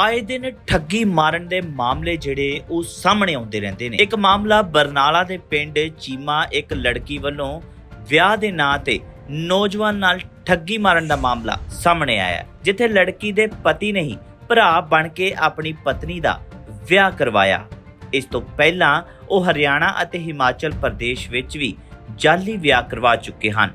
ਆਏ ਦਿਨ ਠੱਗੀ ਮਾਰਨ ਦੇ ਮਾਮਲੇ ਜਿਹੜੇ ਉਹ ਸਾਹਮਣੇ ਆਉਂਦੇ ਰਹਿੰਦੇ ਨੇ। ਇੱਕ ਮਾਮਲਾ ਬਰਨਾਲਾ ਦੇ ਪਿੰਡ ਚੀਮਾ ਇੱਕ ਲੜਕੀ ਵੱਲੋਂ ਵਿਆਹ ਦੇ ਨਾਂ ਤੇ ਨੌਜਵਾਨ ਨਾਲ ਠੱਗੀ ਮਾਰਨ ਦਾ ਮਾਮਲਾ ਸਾਹਮਣੇ ਆਇਆ ਜਿੱਥੇ ਲੜਕੀ ਦੇ ਪਤੀ ਨੇ ਹੀ ਭਰਾ ਬਣ ਕੇ ਆਪਣੀ ਪਤਨੀ ਦਾ ਵਿਆਹ ਕਰਵਾਇਆ। ਇਸ ਤੋਂ ਪਹਿਲਾਂ ਉਹ ਹਰਿਆਣਾ ਅਤੇ ਹਿਮਾਚਲ ਪ੍ਰਦੇਸ਼ ਵਿੱਚ ਵੀ ਜਾਲੀ ਵਿਆਹ ਕਰਵਾ ਚੁੱਕੇ ਹਨ।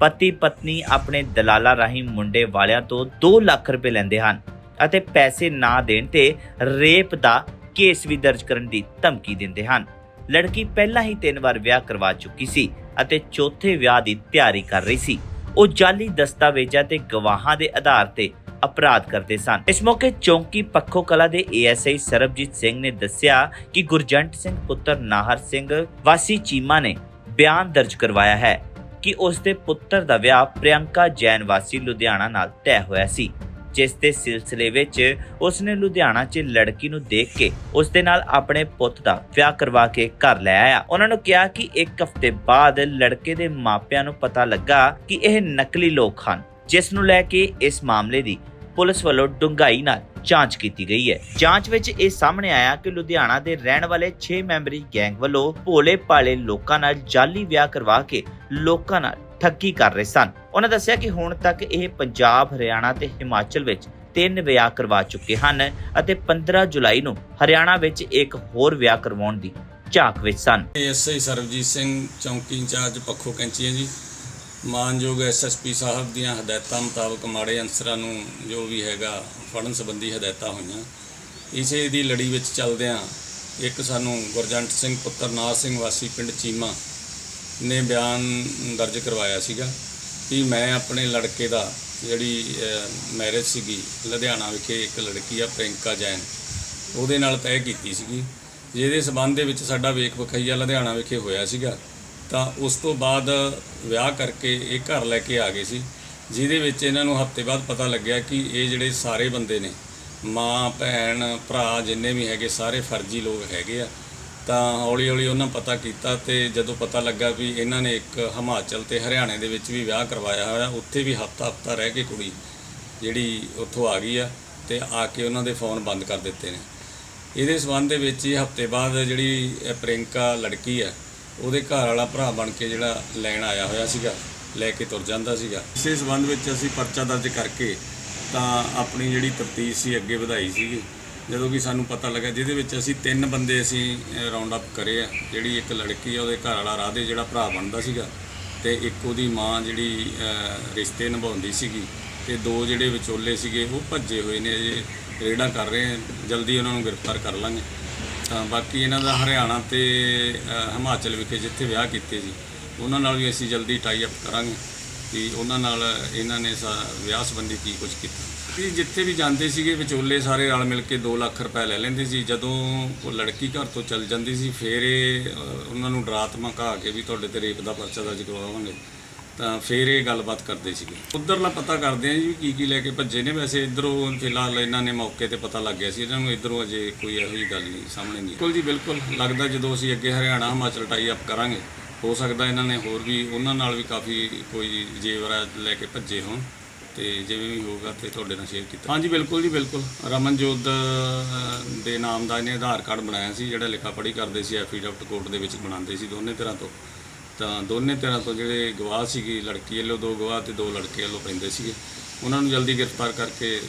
ਪਤੀ ਪਤਨੀ ਆਪਣੇ ਦਲਾਲਾਂ ਰਾਹੀਂ ਮੁੰਡੇ ਵਾਲਿਆਂ ਤੋਂ 2 ਲੱਖ ਰੁਪਏ ਲੈਂਦੇ ਹਨ। ਅਤੇ ਪੈਸੇ ਨਾ ਦੇਣ ਤੇ ਰੇਪ ਦਾ ਕੇਸ ਵੀ ਦਰਜ ਕਰਨ ਦੀ ਧਮਕੀ ਦਿੰਦੇ ਹਨ। ਲੜਕੀ ਪਹਿਲਾਂ ਹੀ ਤਿੰਨ ਵਾਰ ਵਿਆਹ ਕਰਵਾ ਚੁੱਕੀ ਸੀ ਅਤੇ ਚੌਥੇ ਵਿਆਹ ਦੀ ਤਿਆਰੀ ਕਰ ਰਹੀ ਸੀ। ਉਹ ਜਾਲੀ ਦਸਤਾਵੇਜ਼ਾਂ ਤੇ ਗਵਾਹਾਂ ਦੇ ਆਧਾਰ ਤੇ ਅਪਰਾਧ ਕਰਦੇ ਸਨ। ਇਸ ਮੌਕੇ ਚੌਂਕੀ ਪੱਖੋ ਕਲਾ ਦੇ ਏਐਸਆਈ ਸਰਬਜੀਤ ਸਿੰਘ ਨੇ ਦੱਸਿਆ ਕਿ ਗੁਰਜੰਟ ਸਿੰਘ ਪੁੱਤਰ ਨਾਹਰ ਸਿੰਘ ਵਾਸੀ ਚੀਮਾ ਨੇ ਬਿਆਨ ਦਰਜ ਕਰਵਾਇਆ ਹੈ ਕਿ ਉਸ ਦੇ ਪੁੱਤਰ ਦਾ ਵਿਆਹ ਪ੍ਰਿਯੰਕਾ ਜੈਨ ਵਾਸੀ ਲੁਧਿਆਣਾ ਨਾਲ ਤੈਅ ਹੋਇਆ ਸੀ। ਜਿਸ ਦੇ ਸਿਲਸਿਲੇ ਵਿੱਚ ਉਸ ਨੇ ਲੁਧਿਆਣਾ 'ਚ ਲੜਕੀ ਨੂੰ ਦੇਖ ਕੇ ਉਸ ਦੇ ਨਾਲ ਆਪਣੇ ਪੁੱਤ ਦਾ ਵਿਆਹ ਕਰਵਾ ਕੇ ਘਰ ਲੈ ਆਇਆ। ਉਹਨਾਂ ਨੂੰ ਕਿਹਾ ਕਿ ਇੱਕ ਹਫ਼ਤੇ ਬਾਅਦ ਲੜਕੇ ਦੇ ਮਾਪਿਆਂ ਨੂੰ ਪਤਾ ਲੱਗਾ ਕਿ ਇਹ ਨਕਲੀ ਲੋਕ ਹਨ, ਜਿਸ ਨੂੰ ਲੈ ਕੇ ਇਸ ਮਾਮਲੇ ਦੀ ਪੁਲਿਸ ਵੱਲੋਂ ਡੂੰਘਾਈ ਨਾਲ ਜਾਂਚ ਕੀਤੀ ਗਈ ਹੈ। ਜਾਂਚ ਵਿੱਚ ਇਹ ਸਾਹਮਣੇ ਆਇਆ ਕਿ ਲੁਧਿਆਣਾ ਦੇ ਰਹਿਣ ਵਾਲੇ 6 ਮੈਂਬਰੀ ਗੈਂਗ ਵੱਲੋਂ ਭੋਲੇ ਭਾਲੇ ਲੋਕਾਂ ਨਾਲ ਜਾਲੀ ਵਿਆਹ ਕਰਵਾ ਕੇ ਲੋਕਾਂ ਨਾਲ ਠੱਗੀ ਕਰ ਰਹੇ ਸਨ। ਉਹਨਾਂ ਦੱਸਿਆ ਕਿ ਹੁਣ ਤੱਕ ਇਹ ਪੰਜਾਬ, ਹਰਿਆਣਾ ਤੇ ਹਿਮਾਚਲ ਵਿੱਚ ਤਿੰਨ ਵਿਆਹ ਕਰਵਾ ਚੁੱਕੇ ਹਨ ਅਤੇ 15 ਜੁਲਾਈ ਨੂੰ ਹਰਿਆਣਾ ਵਿੱਚ ਇੱਕ ਹੋਰ ਵਿਆਹ ਕਰਵਾਉਣ ਦੀ ਝਾਕ ਵਿੱਚ ਸਨ। ਐਸਆਈ ਸਰਬਜੀਤ ਸਿੰਘ ਚੌਂਕੀ ਇੰਚਾਰਜ ਪੱਖੋ ਕੈਂਚੀ ਹੈ ਜੀ, ਮਾਨਯੋਗ ਐਸਐਸਪੀ ਸਾਹਿਬ ਦੀਆਂ ਹਦਾਇਤਾਂ ਮੁਤਾਬਕ ਮਾੜੇ ਅਨਸਰਾਂ ਨੂੰ ਜੋ ਵੀ ਹੈਗਾ ਫੜਨ ਸੰਬੰਧੀ ਹਦਾਇਤਾਂ ਹੋਈਆਂ। ਇਸੇ ਦੀ ਲੜੀ ਵਿੱਚ ਚੱਲਦਿਆਂ ਇੱਕ ਸਾਨੂੰ ਗੁਰਜੰਟ ਸਿੰਘ ਪੁੱਤਰ ਨਾਰ ਸਿੰਘ ਵਾਸੀ ਪਿੰਡ ਚੀਮਾ ਨੇ ਬਿਆਨ ਦਰਜ ਕਰਵਾਇਆ ਸੀਗਾ ਕਿ ਮੈਂ ਆਪਣੇ ਲੜਕੇ ਦਾ ਜਿਹੜੀ ਮੈਰਿਜ ਸੀਗੀ, ਲੁਧਿਆਣਾ ਵਿਖੇ ਇੱਕ ਲੜਕੀ ਆ ਪ੍ਰਿੰਕਾ ਜੈਨ। ਉਹਦੇ ਨਾਲ ਤੈਅ ਕੀਤੀ ਸੀਗੀ। ਜਿਹਦੇ ਸਬੰਧ ਦੇ ਵਿੱਚ ਸਾਡਾ ਵੇਖ ਵਖਈਆ ਲੁਧਿਆਣਾ ਵਿਖੇ ਹੋਇਆ ਸੀਗਾ। ਤਾਂ ਉਸ ਤੋਂ ਬਾਅਦ ਵਿਆਹ ਕਰਕੇ ਇਹ ਘਰ ਲੈ ਕੇ ਆ ਗਏ ਸੀ। ਜਿਹਦੇ ਵਿੱਚ ਇਹਨਾਂ ਨੂੰ ਹਫ਼ਤੇ ਬਾਅਦ ਪਤਾ ਲੱਗਿਆ ਕਿ ਇਹ ਜਿਹੜੇ ਸਾਰੇ ਬੰਦੇ ਨੇ, ਮਾਂ, ਭੈਣ, ਭਰਾ, ਜਿੰਨੇ ਵੀ ਹੈਗੇ, ਸਾਰੇ ਫਰਜ਼ੀ ਲੋਕ ਹੈਗੇ ਆ। ਤਾਂ ਹੌਲੀ ਹੌਲੀ ਉਹਨਾਂ ਪਤਾ ਕੀਤਾ ਤੇ ਜਦੋਂ ਪਤਾ ਲੱਗਾ ਵੀ ਇਹਨਾਂ ਨੇ ਇੱਕ ਹਿਮਾਚਲ ਤੇ ਹਰਿਆਣੇ ਦੇ ਵਿੱਚ ਵੀ ਵਿਆਹ ਕਰਵਾਇਆ ਹੋਇਆ, ਉੱਥੇ ਵੀ ਹਫ਼ਤਾ ਹਫ਼ਤਾ ਰਹਿ ਕੇ ਕੁੜੀ ਜਿਹੜੀ ਉੱਥੋਂ ਆ ਗਈ ਆ ਤੇ ਆ ਕੇ ਉਹਨਾਂ ਦੇ ਫੋਨ ਬੰਦ ਕਰ ਦਿੱਤੇ ਨੇ। ਇਹਦੇ ਸਬੰਧ ਦੇ ਵਿੱਚ ਹੀ ਹਫ਼ਤੇ ਬਾਅਦ ਜਿਹੜੀ ਇਹ ਪ੍ਰਿੰਕਾ ਲੜਕੀ ਆ, ਉਹਦੇ ਘਰ ਵਾਲਾ ਭਰਾ ਬਣ ਕੇ ਜਿਹੜਾ ਲੈਣ ਆਇਆ ਹੋਇਆ ਸੀਗਾ, ਲੈ ਕੇ ਤੁਰ ਜਾਂਦਾ ਸੀਗਾ। ਇਸੇ ਸਬੰਧ ਵਿੱਚ ਅਸੀਂ ਪਰਚਾ ਦਰਜ ਕਰਕੇ ਤਾਂ ਆਪਣੀ ਜਿਹੜੀ ਤਫਤੀਸ਼ ਸੀ, ਅੱਗੇ ਵਧਾਈ ਸੀਗੀ। ਜਦੋਂ ਕਿ ਸਾਨੂੰ ਪਤਾ ਲੱਗਾ ਜਿਹਦੇ ਵਿੱਚ ਅਸੀਂ ਤਿੰਨ ਬੰਦੇ ਅਸੀਂ ਰਾਉਂਡ ਅਪ ਕਰੇ ਆ। ਜਿਹੜੀ ਇੱਕ ਲੜਕੀ ਆ, ਉਹਦੇ ਘਰ ਵਾਲਾ ਰਾਧੇ, ਜਿਹੜਾ ਭਰਾ ਬਣਦਾ ਸੀਗਾ, ਤੇ ਇੱਕ ਉਹਦੀ ਮਾਂ ਜਿਹੜੀ ਰਿਸ਼ਤੇ ਨਿਭਾਉਂਦੀ ਸੀਗੀ, ਤੇ ਦੋ ਜਿਹੜੇ ਵਿਚੋਲੇ ਸੀਗੇ, ਉਹ ਭੱਜੇ ਹੋਏ ਨੇ, ਅਜੇ ਰੇਡਾਂ ਕਰ ਰਹੇ ਆ। ਜਲਦੀ ਉਹਨਾਂ ਨੂੰ ਗ੍ਰਿਫਤਾਰ ਕਰ ਲਾਂਗੇ। ਤਾਂ ਬਾਕੀ ਇਹਨਾਂ ਦਾ ਹਰਿਆਣਾ ਤੇ ਹਿਮਾਚਲ ਵਿਖੇ ਜਿੱਥੇ ਵਿਆਹ ਕੀਤੇ ਸੀ, ਉਹਨਾਂ ਨਾਲ ਵੀ ਅਸੀਂ ਜਲਦੀ ਟਾਈ ਅਪ ਕਰਾਂਗੇ। ਕਿ ਉਹਨਾਂ ਨਾਲ ਇਹਨਾਂ ਨੇ ਸਾ- ਵਿਆਹ ਸੰਬੰਧੀ ਕੀ ਕੁਝ ਕੀਤਾ। ਕਿ ਜਿੱਥੇ ਵੀ ਜਾਂਦੇ ਸੀਗੇ ਵਿਚੋਲੇ ਸਾਰੇ ਰਲ ਮਿਲ ਕੇ 2 ਲੱਖ ਰੁਪਏ ਲੈ ਲੈਂਦੇ ਸੀ। ਜਦੋਂ ਉਹ ਲੜਕੀ ਘਰ ਤੋਂ ਚਲ ਜਾਂਦੀ ਸੀ ਫਿਰ ਇਹ ਅ, ਉਹਨਾਂ ਨੂੰ ਡਰਾ ਧਮਕਾ ਕੇ ਵੀ ਤੁਹਾਡੇ ਤੇ ਰੇਪ ਦਾ ਪਰਚਾ ਦਰਜ ਕਰਵਾਵਾਂਗੇ। ਤਾਂ ਫਿਰ ਇਹ ਗੱਲਬਾਤ ਕਰਦੇ ਸੀਗੇ। ਉਧਰਲਾ ਪਤਾ ਕਰਦੇ ਆ ਜੀ ਵੀ ਕੀ ਕੀ ਲੈ ਕੇ ਭੱਜੇ ਨੇ। ਵੈਸੇ ਇਧਰੋਂ ਫਿਲਹਾਲ ਇਹਨਾਂ ਨੇ ਮੌਕੇ ਤੇ ਪਤਾ ਲੱਗ ਗਿਆ ਸੀ। ਇਹਨਾਂ ਨੂੰ ਇਧਰੋਂ ਅਜੇ ਕੋਈ ਇਹੋ ਜਿਹੀ ਗੱਲ ਨਹੀਂ ਸਾਹਮਣੇ ਨਹੀਂ ਬਿਲਕੁਲ ਜੀ ਬਿਲਕੁਲ। ਲੱਗਦਾ ਜਦੋਂ ਅਸੀਂ ਅੱਗੇ ਹਰਿਆਣਾ ਹਿਮਾਚਲ ਟਾਈ ਅਪ ਕਰਾਂਗੇ ਹੋ ਸਕਦਾ ਇਹਨਾਂ ਨੇ ਹੋਰ ਵੀ, ਉਹਨਾਂ ਨਾਲ ਵੀ ਕਾਫੀ ਕੋਈ ਜੇਵਰਾ ਲੈ ਕੇ ਭੱਜੇ ਹੋਣ ਤੇ ਜਿਵੇਂ ਵੀ ਹੋਊਗਾ ਤੇ ਤੁਹਾਡੇ ਨਾਲ ਸ਼ੇਅਰ ਕੀਤਾ। ਹਾਂਜੀ, ਬਿਲਕੁਲ ਜੀ, ਬਿਲਕੁਲ। ਰਮਨਜੋਤ ਦੇ ਨਾਮ ਦਾ ਇਹਨੇ ਆਧਾਰ ਕਾਰਡ ਬਣਾਇਆ ਸੀ, ਜਿਹੜਾ ਲਿਖਾ ਪੜ੍ਹੀ ਕਰਦੇ ਸੀ, ਐਫੀਡੈਵਿਟ ਕੋਰਟ ਦੇ ਵਿੱਚ ਬਣਾਉਂਦੇ ਸੀ ਦੋਨੇ ਤਰ੍ਹਾਂ ਤੋਂ। ਤਾਂ ਦੋਨੇ ਤਰ੍ਹਾਂ ਤੋਂ ਜਿਹੜੇ ਗਵਾਹ ਸੀਗੀ, ਲੜਕੀ ਵੱਲੋਂ ਦੋ ਗਵਾਹ ਤੇ ਦੋ ਲੜਕੇ ਵੱਲੋਂ ਪੈਂਦੇ ਸੀਗੇ। ਉਹਨਾਂ ਨੂੰ ਜਲਦੀ ਗ੍ਰਿਫਤਾਰ ਕਰਕੇ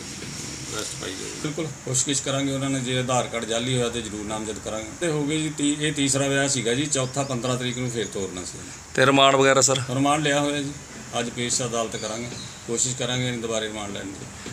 ਅਰੈਸਟ ਪਾਈ ਜਾਊਗੀ ਬਿਲਕੁਲ ਕੋਸ਼ਿਸ਼ ਕਰਾਂਗੇ ਉਹਨਾਂ ਨੇ ਜੇ ਆਧਾਰ ਕਾਰਡ ਜਾਲੀ ਹੋਇਆ ਤੇ ਜ਼ਰੂਰ ਨਾਮਜ਼ਦ ਕਰਾਂਗੇ। ਤੇ ਹੋ ਗਏ ਜੀ ਤੀ- ਇਹ ਤੀਸਰਾ ਵਿਆਹ ਸੀਗਾ ਜੀ ਚੌਥਾ 15 ਤਰੀਕ ਨੂੰ ਫੇਰ ਤੋਰਨਾ ਸੀ। ਤੇ ਰਿਮਾਂਡ ਵਗੈਰਾ ਸਰ? ਰਿਮਾਂਡ ਲਿਆ ਹੋਇਆ ਜੀ। ਅੱਜ ਪੇਸ਼ ਅਦਾਲਤ ਕਰਾਂਗੇ। ਕੋਸ਼ਿਸ਼ ਕਰਾਂਗੇ ਇਹਨੂੰ ਦੁਬਾਰੇ ਰਿਮਾਂਡ ਲੈਣ ਦੀ।